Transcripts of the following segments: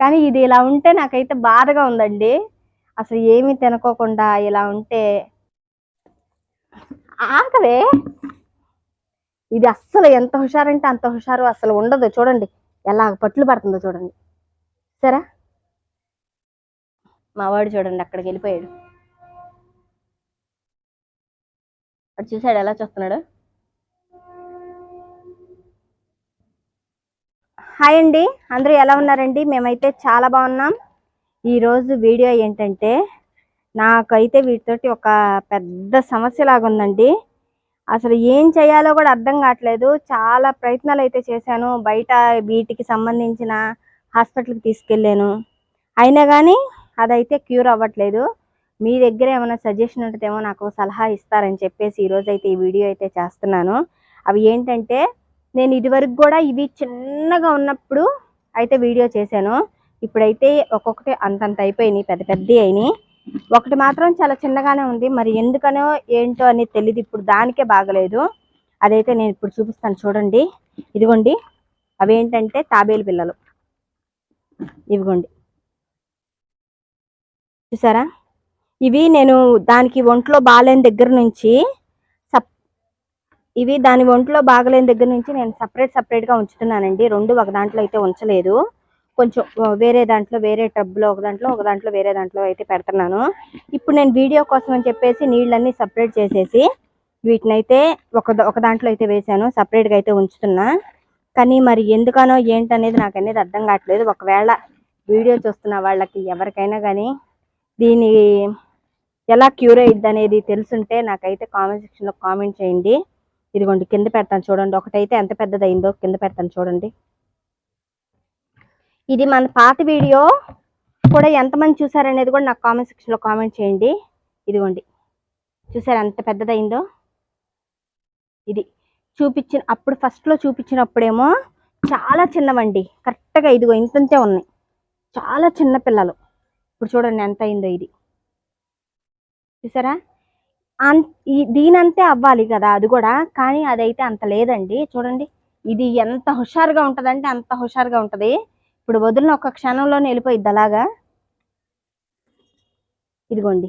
కానీ ఇది ఇలా ఉంటే నాకైతే బాధగా ఉందండి. అసలు ఏమీ తినకోకుండా ఇలా ఉంటే. ఆకలే ఇది అస్సలు ఎంత హుషారంటే అంత హుషారు అసలు ఉండదు. చూడండి ఎలా పట్లు పడుతుందో చూడండి. సరే? మావాడు చూడండి అక్కడికి వెళ్ళిపోయాడు. అటు చూసాడు ఎలా చూస్తున్నాడు? హాయ్ అండి. అందరూ ఎలా ఉన్నారండి? మేమైతే చాలా బాగున్నాం. ఈరోజు వీడియో ఏంటంటే నాకైతే వీటితోటి ఒక పెద్ద సమస్య లాగా ఉందండి. అసలు ఏం చేయాలో కూడా అర్థం కావట్లేదు. చాలా ప్రయత్నాలు అయితే చేశాను. బయట వీటికి సంబంధించిన హాస్పిటల్కి తీసుకెళ్ళాను. అయినా కానీ అదైతే క్యూర్ అవ్వట్లేదు. మీ దగ్గర ఏమైనా సజెషన్ ఉంటుందేమో నాకు సలహా ఇస్తారని చెప్పేసి ఈరోజు అయితే ఈ వీడియో అయితే చేస్తున్నాను. అవి ఏంటంటే నేను ఇదివరకు కూడా ఇవి చిన్నగా ఉన్నప్పుడు అయితే వీడియో చేశాను. ఇప్పుడైతే ఒక్కొక్కటి అంతంత అయిపోయినాయి పెద్ద పెద్ద అయినాయి. ఒకటి మాత్రం చాలా చిన్నగానే ఉంది. మరి ఎందుకనో ఏంటో అని తెలియదు ఇప్పుడు దానికే బాగలేదు. అదైతే నేను ఇప్పుడు చూపిస్తాను. చూడండి. ఇదిగోండి. అవేంటంటే తాబేలు పిల్లలు. ఇదిగోండి చూసారా? ఇవి నేను దానికి ఒంట్లో బాగాలేని దగ్గర నుంచి ఇవి దాని ఒంట్లో బాగలేని దగ్గర నుంచి నేను సపరేట్ సపరేట్గా ఉంచుతున్నానండి. రెండు ఒక దాంట్లో అయితే ఉంచలేదు. కొంచెం వేరే దాంట్లో వేరే టబ్లో ఒక దాంట్లో ఒక దాంట్లో వేరే దాంట్లో అయితే పెడుతున్నాను. ఇప్పుడు నేను వీడియో కోసం అని చెప్పేసి నీళ్ళన్నీ సపరేట్ చేసేసి వీటిని అయితే ఒక ఒక దాంట్లో అయితే వేసాను సపరేట్గా అయితే ఉంచుతున్నా. కానీ మరి ఎందుకనో ఏంటనేది నాకు అనేది అర్థం కావట్లేదు. ఒకవేళ వీడియో చూస్తున్న వాళ్ళకి ఎవరికైనా కానీ దీని ఎలా క్యూర్ అయ్యిద్ది అనేది తెలుసుంటే నాకైతే కామెంట్ సెక్షన్లో కామెంట్ చేయండి. ఇదిగోండి కింద పెడతాను చూడండి. ఒకటైతే ఎంత పెద్దదైందో కింద పెడతాను చూడండి. ఇది మన పాత వీడియో కూడా ఎంతమంది చూసారనేది కూడా నాకు కామెంట్ సెక్షన్లో కామెంట్ చేయండి. ఇదిగోండి చూసారు ఎంత పెద్దదైందో? ఇది చూపించిన అప్పుడు ఫస్ట్లో చూపించినప్పుడేమో చాలా చిన్నవండి. కరెక్ట్గా ఇదిగో ఇంతంతే ఉన్నాయి. చాలా చిన్న పిల్లలు. ఇప్పుడు చూడండి ఎంత అయిందో ఇది. చూసారా? దీనంతే అవ్వాలి కదా అది కూడా. కానీ అదైతే అంత లేదండి. చూడండి ఇది ఎంత హుషారుగా ఉంటుందంటే అంత హుషారుగా ఉంటుంది. ఇప్పుడు వదిలిన ఒక క్షణంలోనే వెళ్ళిపోయిద్ది అలాగా. ఇదిగోండి.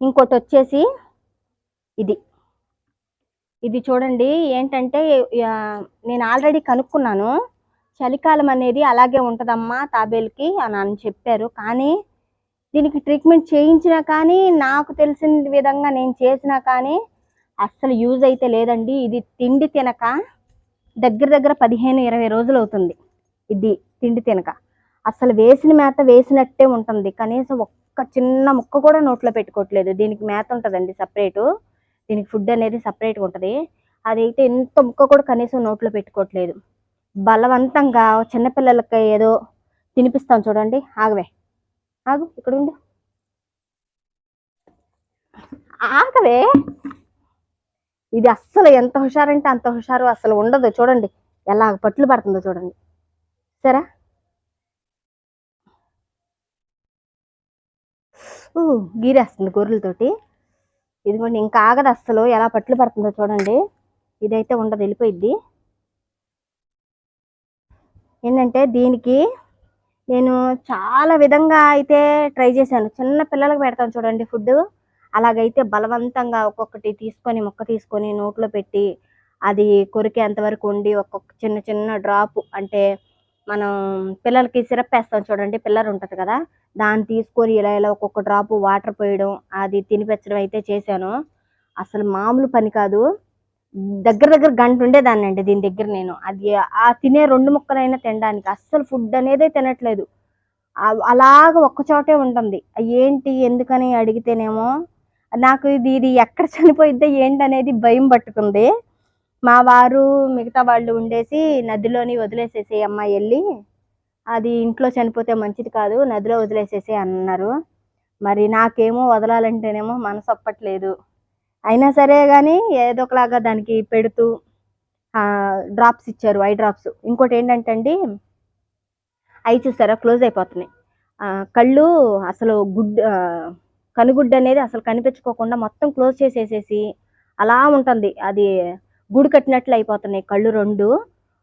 ఇంకోటి వచ్చేసి ఇది. ఇది చూడండి ఏంటంటే నేను ఆల్రెడీ కనుక్కున్నాను. చలికాలం అనేది అలాగే ఉంటుందమ్మా తాబేలుకి అని అని చెప్పారు. కానీ దీనికి ట్రీట్మెంట్ చేయించినా కానీ నాకు తెలిసిన విధంగా నేను చేసినా కానీ అస్సలు యూజ్ అయితే లేదండి. ఇది తిండి తినక దగ్గర దగ్గర పదిహేను ఇరవై రోజులు అవుతుంది. ఇది తిండి తినక. అసలు వేసిన మేత వేసినట్టే ఉంటుంది. కనీసం ఒక్క చిన్న ముక్క కూడా నోట్లో పెట్టుకోవట్లేదు. దీనికి మేత ఉంటుందండి సపరేటు దీనికి ఫుడ్ అనేది సపరేట్గా ఉంటుంది. అదైతే ఎంత ముక్క కూడా కనీసం నోట్లో పెట్టుకోవట్లేదు. బలవంతంగా చిన్నపిల్లలకి ఏదో తినిపిస్తాం చూడండి. ఆగవే. ఆగు ఇక్కడ ఉండు ఆగవే. ఇది అస్సలు ఎంత హుషారంటే అంత హుషారు అసలు ఉండదు చూడండి. ఎలా పట్లు పడుతుందో చూడండి. సరే? గీరేస్తుంది గొర్రెలతోటి. ఇదిగోండి ఇంకా ఆగదు అస్సలు. ఎలా పట్లు పడుతుందో చూడండి. ఇదైతే ఉండదు వెళ్ళిపోయిద్ది. ఏంటంటే దీనికి నేను చాలా విధంగా అయితే ట్రై చేశాను. చిన్న పిల్లలకు పెడతాను చూడండి ఫుడ్ అలాగైతే బలవంతంగా ఒక్కొక్కటి తీసుకొని ముక్క తీసుకొని నోట్లో పెట్టి అది కొరికేంత వరకు ఉండి ఒక్కొక్క చిన్న చిన్న డ్రాప్ అంటే మనం పిల్లలకి సిరప్ వేస్తాం చూడండి పిల్లలు ఉంటుంది కదా. దాన్ని తీసుకొని ఇలా ఇలా ఒక్కొక్క డ్రాప్ వాటర్ పోయడం అది తినిపించడం అయితే చేశాను. అసలు మామూలు పని కాదు. దగ్గర దగ్గర గంట ఉండేదాన్ని అండి దీని దగ్గర నేను. అది ఆ తినే రెండు ముక్కలైనా తినడానికి. అస్సలు ఫుడ్ అనేది తినట్లేదు. అలాగ ఒక్కచోటే ఉంటుంది. ఏంటి ఎందుకని అడిగితేనేమో నాకు ఇది ఇది ఎక్కడ చనిపోయిద్దో ఏంటి అనేది భయం పట్టుకుంది. మా వారు మిగతా వాళ్ళు ఉండేసి నదిలోని వదిలేసేసే అమ్మాయి వెళ్ళి అది ఇంట్లో చనిపోతే మంచిది కాదు నదిలో వదిలేసేసి అన్నారు. మరి నాకేమో వదలాలంటేనేమో మనసు ఒప్పట్లేదు అయినా సరే కానీ ఏదో ఒకలాగా దానికి పెడుతూ డ్రాప్స్ ఇచ్చారు ఐ డ్రాప్స్ ఇంకోటి ఏంటంటే అండి అవి చూసారా క్లోజ్ అయిపోతున్నాయి. కళ్ళు అసలు గుడ్ ఆ, కనుగుడ్డు అనేది అసలు కనిపించుకోకుండా మొత్తం క్లోజ్ చేసేసేసి అలా ఉంటుంది. అది గుడి కట్టినట్లు అయిపోతున్నాయి కళ్ళు రెండు.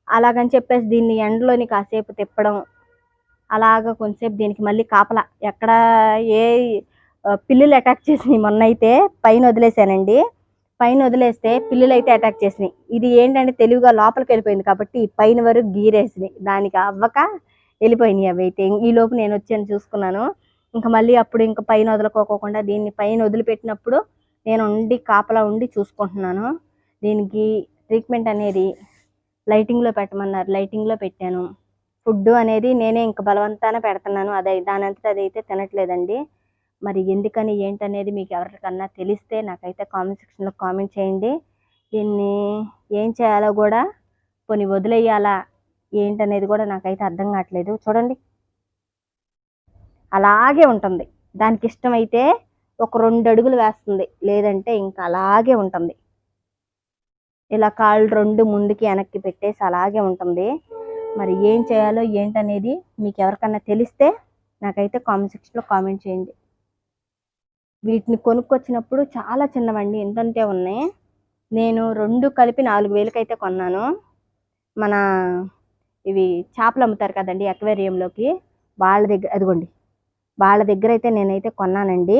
అలాగని చెప్పేసి దీన్ని ఎండలోని కాసేపు తిప్పడం అలాగా కొంచెంసేపు దీనికి మళ్ళీ కాపలా. ఎక్కడ ఏ పిల్లులు అటాక్ చేసినాయి. మొన్న అయితే పైన వదిలేసానండి పైన వదిలేస్తే పిల్లులు అయితే అటాక్ చేసినాయి. ఇది ఏంటంటే తెలివిగా లోపలికి వెళ్ళిపోయింది కాబట్టి పైన వరకు గీరేసినాయి దానికి అవ్వక వెళ్ళిపోయినాయి అవి అయితే. ఈ లోపు నేను వచ్చాను చూసుకున్నాను. ఇంకా మళ్ళీ అప్పుడు ఇంకా పైన వదలకోకుండా దీన్ని పైన వదిలిపెట్టినప్పుడు నేను ఉండి కాపలా ఉండి చూసుకుంటున్నాను. దీనికి ట్రీట్మెంట్ అనేది లైటింగ్లో పెట్టమన్నారు. లైటింగ్లో పెట్టాను. ఫుడ్ అనేది నేనే ఇంకా బలవంతాన పెడుతున్నాను. అదే దాని అంతటా అదైతే తినట్లేదండి. మరి ఎందుకని ఏంటనేది మీకు ఎవరికన్నా తెలిస్తే నాకైతే కామెంట్ సెక్షన్లో కామెంట్ చేయండి. దీన్ని ఏం చేయాలో కూడా కొన్ని వదిలేయాలా ఏంటనేది కూడా నాకైతే అర్థం కావట్లేదు. చూడండి. అలాగే ఉంటుంది. దానికి ఇష్టమైతే ఒక రెండు అడుగులు వేస్తుంది. లేదంటే ఇంకా అలాగే ఉంటుంది. ఇలా కాళ్ళు రెండు ముందుకి వెనక్కి పెట్టేసి అలాగే ఉంటుంది. మరి ఏం చేయాలో ఏంటనేది మీకు ఎవరికన్నా తెలిస్తే నాకైతే కామెంట్ సెక్షన్లో కామెంట్ చేయండి. వీటిని కొనుక్కొచ్చినప్పుడు చాలా చిన్నవండి. ఎంతంతే ఉన్నాయి? నేను రెండు కలిపి నాలుగు వేలకైతే కొన్నాను. మన ఇవి చేపలు అమ్ముతారు కదండి అక్వేరియంలోకి. వాళ్ళ దగ్గర అదిగోండి. వాళ్ళ దగ్గర అయితే నేనైతే కొన్నానండి.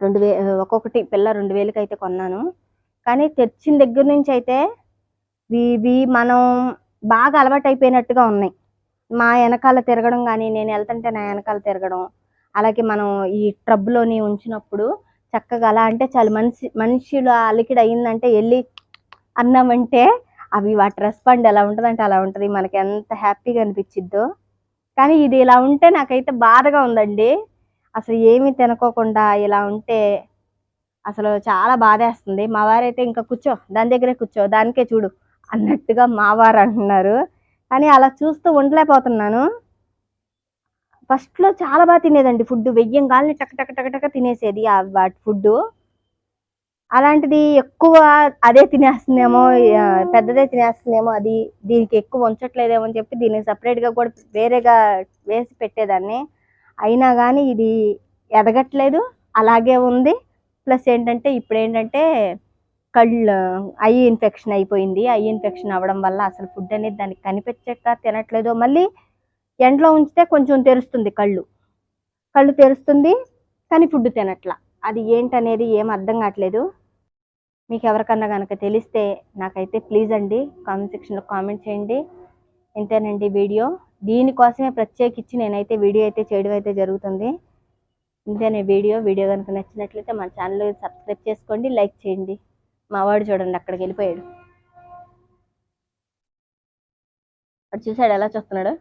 రెండు వే ఒక్కొక్కటి పిల్ల రెండు వేలకి అయితే కొన్నాను. కానీ తెచ్చిన దగ్గర నుంచి అయితే ఇవి మనం బాగా అలవాటు అయిపోయినట్టుగా ఉన్నాయి. మా వెనకాల తిరగడం కానీ నేను వెళ్తుంటే నా వెనకాల తిరగడం అలాగే మనం ఈ ట్రబ్లోని ఉంచినప్పుడు చక్కగా అలా అంటే చాలు మనిషి మనిషిలో అలికిడి అయిందంటే వెళ్ళి అన్నామంటే అవి వాటి రెస్పాండ్ ఎలా ఉంటుందంటే అలా ఉంటుంది. మనకి ఎంత హ్యాపీగా అనిపించిద్దో కానీ ఇది ఇలా ఉంటే నాకైతే బాధగా ఉందండి. అసలు ఏమీ తినకోకుండా ఇలా ఉంటే అసలు చాలా బాధేస్తుంది. మా వారైతే ఇంకా కూర్చో దాని దగ్గరే కూర్చో దానికే చూడు అన్నట్టుగా మావారు అంటున్నారు. కానీ అలా చూస్తూ ఉండలేకపోతున్నాను. ఫస్ట్లో చాలా బాగా తినేదండి ఫుడ్ వెయ్యంగాల్ని టక టక టక టక తినేసేది ఆ వాటి ఫుడ్ అలాంటిది ఎక్కువ అదే తినేస్తుందేమో పెద్దదే తినేస్తుందేమో అది దీనికి ఎక్కువ ఉంచట్లేదేమో అని చెప్పి దీనికి సపరేట్గా కూడా వేరేగా వేసి పెట్టేదాన్ని. అయినా కానీ ఇది ఎదగట్లేదు. అలాగే ఉంది. ప్లస్ ఏంటంటే ఇప్పుడు ఏంటంటే కళ్ళు ఐ ఇన్ఫెక్షన్ అయిపోయింది. ఐ ఇన్ఫెక్షన్ అవ్వడం వల్ల అసలు ఫుడ్ అనేది దానికి కనిపించక తినట్లేదు. మళ్ళీ ఎండలో ఉంచితే కొంచెం తెరుస్తుంది కళ్ళు. కళ్ళు తెరుస్తుంది కానీ ఫుడ్ తినట్లా. అది ఏంటనేది ఏం అర్థం కావట్లేదు. మీకు ఎవరికన్నా కనుక తెలిస్తే నాకైతే ప్లీజ్ అండి కామెంట్ సెక్షన్లో కామెంట్ చేయండి. ఇంతేనండి వీడియో. దీనికోసమే ప్రత్యేకించి నేనైతే వీడియో అయితే చేయడం అయితే జరుగుతుంది. ఇంతేనే వీడియో. వీడియో కనుక నచ్చినట్లయితే మా ఛానల్ సబ్స్క్రైబ్ చేసుకోండి లైక్ చేయండి. మా వాడు చూడండి అక్కడికి వెళ్ళిపోయాడు. వాడు చూసాడు ఎలా చూస్తున్నాడు?